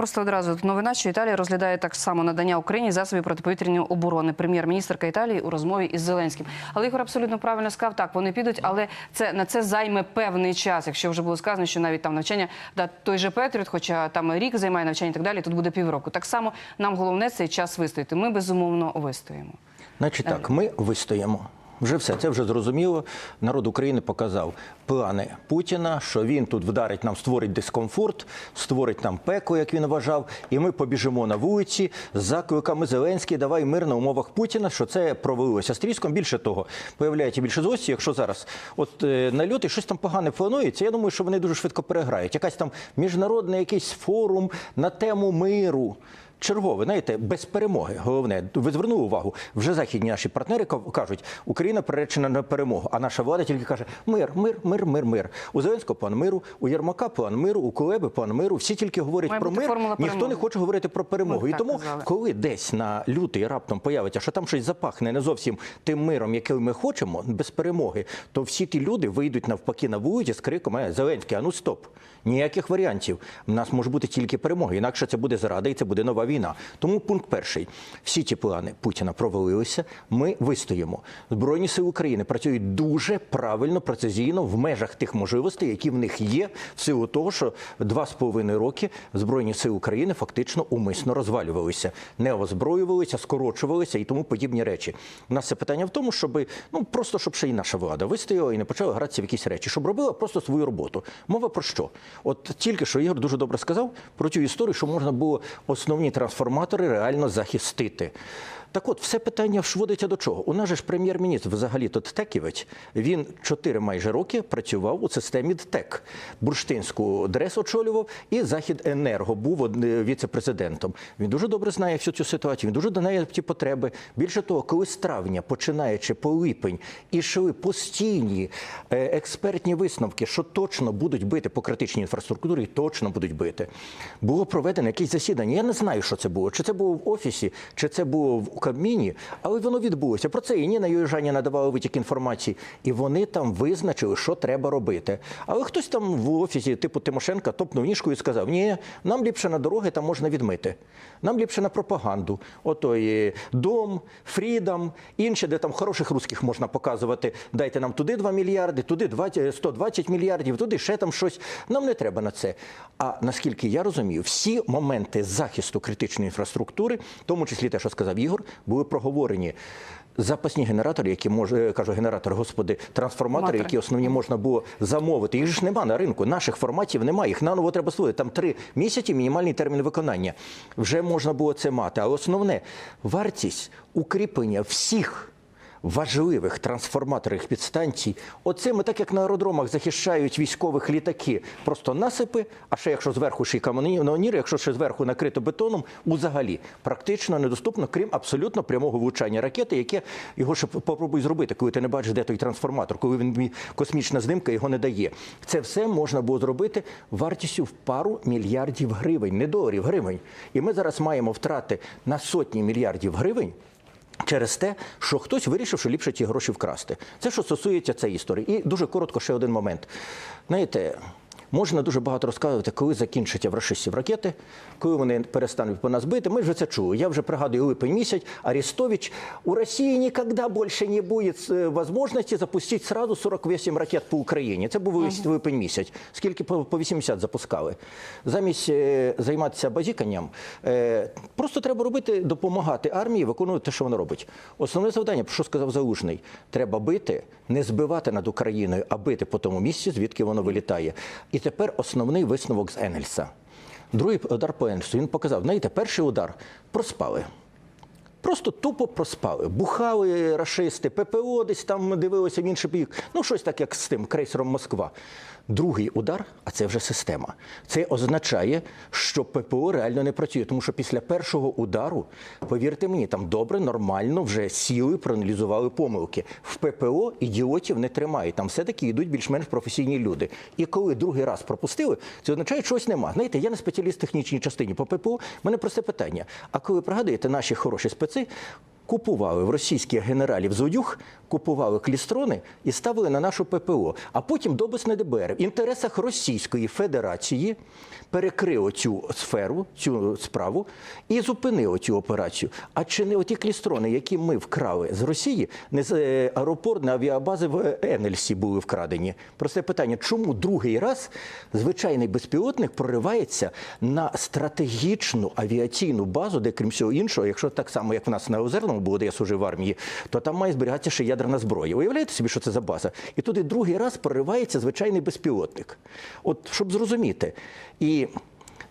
Просто одразу новина, що Італія розглядає так само надання Україні засобів протиповітряної оборони. Прем'єр-міністрка Італії у розмові із Зеленським. Але Ігор абсолютно правильно сказав, так вони підуть, але це на це займе певний час. Якщо вже було сказано, що навіть там навчання да той же Петріот, хоча там рік займає навчання і так далі, тут буде півроку. Так само нам головне цей час вистояти. Ми безумовно вистоїмо. Значить так, ми вистоїмо. Вже все, це вже зрозуміло. Народ України показав плани Путіна, що він тут вдарить нам, створить дискомфорт, створить нам пекло, як він вважав, і ми побіжимо на вулиці з закликами Зеленський, давай мир на умовах Путіна, що це провалилося стріском. Більше того, появляється більше злості, якщо зараз от е, нальоти щось там погане планується. Я думаю, що вони дуже швидко переграють. Якась там міжнародний якийсь форум на тему миру. Чергове, знаєте, без перемоги. Головне, ви звернули увагу. Вже західні наші партнери ка- кажуть, Україна приречена на перемогу. А наша влада тільки каже: мир, мир, мир, мир, мир. У Зеленського план миру, у Єрмака план миру, у Кулеби план миру. Всі тільки говорять Має про мир. Ніхто не хоче говорити про перемогу. Ми І тому, казали. коли десь на лютий раптом появиться, що там щось запахне не зовсім тим миром, який ми хочемо, без перемоги, то всі ті люди вийдуть навпаки на вулиці з криком «Е, Зеленський, а ну стоп. Ніяких варіантів. У нас може бути тільки перемога. Інакше це буде зрада і це буде нова війна. Тому пункт перший: всі ті плани Путіна провалилися. Ми вистоїмо. Збройні сили України працюють дуже правильно, прецизійно в межах тих можливостей, які в них є, в силу того, що два з половиною роки збройні сили України фактично умисно розвалювалися, не озброювалися, скорочувалися і тому подібні речі. У нас це питання в тому, щоб ну просто щоб ще й наша влада вистояла і не почала гратися в якісь речі, щоб робила просто свою роботу. Мова про що? От тільки що Ігор дуже добре сказав про цю історію, що можна було основні трансформатори реально захистити. Так от, все питання шводиться до чого? У нас же ж прем'єр-міністр взагалі тут Теківець, він чотири майже роки працював у системі ДТЕК. Бурштинську дрес очолював і Захід Енерго був од- віце-президентом. Він дуже добре знає всю цю ситуацію, він дуже знає ті потреби. Більше того, коли з травня, починаючи по липень, ішли постійні е, експертні висновки, що точно будуть бити по критичній інфраструктурі, точно будуть бити. Було проведено якесь засідання. Я не знаю, що це було. Чи це було в офісі, чи це було в Кабміні, але воно відбулося. Про це і Ніна Южані надавала витік інформації, і вони там визначили, що треба робити. Але хтось там в офісі, типу Тимошенка, топнув ніжкою і сказав: Ні, нам ліпше на дороги там можна відмити. Нам ліпше на пропаганду. Ото і дом, фрідом, інше, де там хороших русських можна показувати. Дайте нам туди 2 мільярди, туди 20, 120 мільярдів, туди ще там щось. Нам не треба на це. А наскільки я розумію, всі моменти захисту критичної інфраструктури, в тому числі те, що сказав Ігор, були проговорені. Запасні генератори, які може е, кажу, генератор, господи, трансформатори, які основні можна було замовити. Їх ж нема на ринку. Наших форматів немає. Їх наново треба створити. Там три місяці мінімальний термін виконання. Вже можна було це мати. Але основне вартість укріплення всіх. Важливих трансформаторних підстанцій, оцими, так як на аеродромах захищають військових літаки, просто насипи. А ще якщо зверху ще й каменонір, якщо ще зверху накрито бетоном, взагалі практично недоступно, крім абсолютно прямого влучання ракети, яке його ще попробуй зробити, коли ти не бачиш, де той трансформатор, коли він космічна знимка його не дає. Це все можна було зробити вартістю в пару мільярдів гривень, не доларів, гривень. І ми зараз маємо втрати на сотні мільярдів гривень. Через те, що хтось вирішив, що ліпше ті гроші вкрасти. Це що стосується цієї історії. І дуже коротко ще один момент. Знаєте, можна дуже багато розказувати, коли закінчаться в рашистів ракети, коли вони перестануть по нас бити. Ми вже це чули. Я вже пригадую липень місяць. Арестович у Росії ніколи більше не буде е, можливості запустити сразу 48 ракет по Україні. Це був липень місяць. Скільки по по 80 запускали. Замість е, займатися базіканням, е, просто треба робити, допомагати армії виконувати те, що вона робить. Основне завдання, про що сказав Залужний, треба бити, не збивати над Україною, а бити по тому місці, звідки воно вилітає. І тепер основний висновок з Енельса. Другий удар по Енельсу. Він показав, знаєте, перший удар проспали. Просто тупо проспали. Бухали рашисти, ППО десь там дивилися в інший бік. Ну, щось так, як з тим крейсером Москва. Другий удар, а це вже система. Це означає, що ППО реально не працює, тому що після першого удару, повірте мені, там добре, нормально вже сіли, проаналізували помилки. В ППО ідіотів не тримають. Там все-таки йдуть більш-менш професійні люди. І коли другий раз пропустили, це означає, що чогось нема. Знаєте, я не спеціаліст в технічній частині по ППО. У мене просте питання. А коли пригадуєте наші хороші специ, купували в російських генералів зодюг, купували клістрони і ставили на нашу ППО. А потім доблесне ДБР в інтересах Російської Федерації перекрило цю сферу, цю справу і зупинило цю операцію. А чи не оті клістрони, які ми вкрали з Росії, не з е, аеропорт, не авіабази в Енельсі були вкрадені? Просте питання: чому другий раз звичайний безпілотник проривається на стратегічну авіаційну базу, де крім всього іншого, якщо так само, як в нас на Озерному було, де я служив в армії, то там має зберігатися ще ядерна зброя. Уявляєте собі, що це за база? І туди другий раз проривається звичайний безпілотник. От щоб зрозуміти. І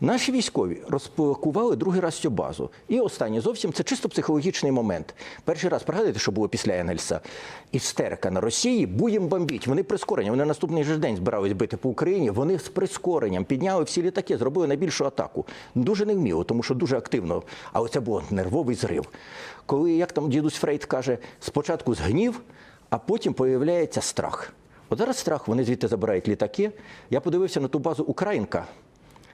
Наші військові розпакували другий раз цю базу. І останнє зовсім це чисто психологічний момент. Перший раз пригадуєте, що було після Енгельса? Істерика на Росії, буєм бомбіть. Вони прискорення. Вони наступний же день збирались бити по Україні. Вони з прискоренням підняли всі літаки, зробили найбільшу атаку. Дуже невміло, тому що дуже активно. Але це був нервовий зрив. Коли, як там дідусь Фрейд каже, спочатку згнів, а потім появляється страх. От зараз страх, вони звідти забирають літаки. Я подивився на ту базу Українка.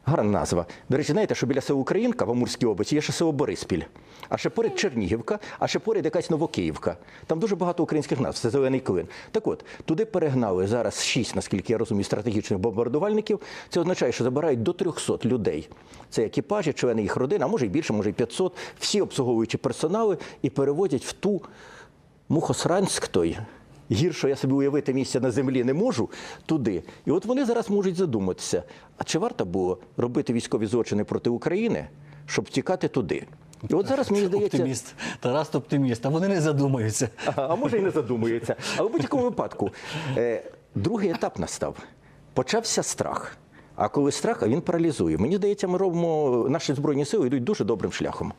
Гарна назва. До речі, знаєте, що біля села Українка в Амурській області є ще село Бориспіль, а ще поряд Чернігівка, а ще поряд якась Новокиївка. Там дуже багато українських назв, це зелений клин. Так от, туди перегнали зараз шість, наскільки я розумію, стратегічних бомбардувальників. Це означає, що забирають до 300 людей. Це екіпажі, члени їх родин, а може і більше, може і 500, всі обслуговуючі персонали і переводять в ту Мухосранськ той. Гірше я собі уявити місця на землі не можу туди. І от вони зараз можуть задуматися: а чи варто було робити військові злочини проти України, щоб втікати туди? І от зараз мені здається, Оптиміст. Тарас оптиміст, а вони не задумаються. а, а може і не задумується. Але в будь-якому випадку е, другий етап настав. Почався страх. А коли страх, а він паралізує. Мені здається, ми робимо наші збройні сили йдуть дуже добрим шляхом.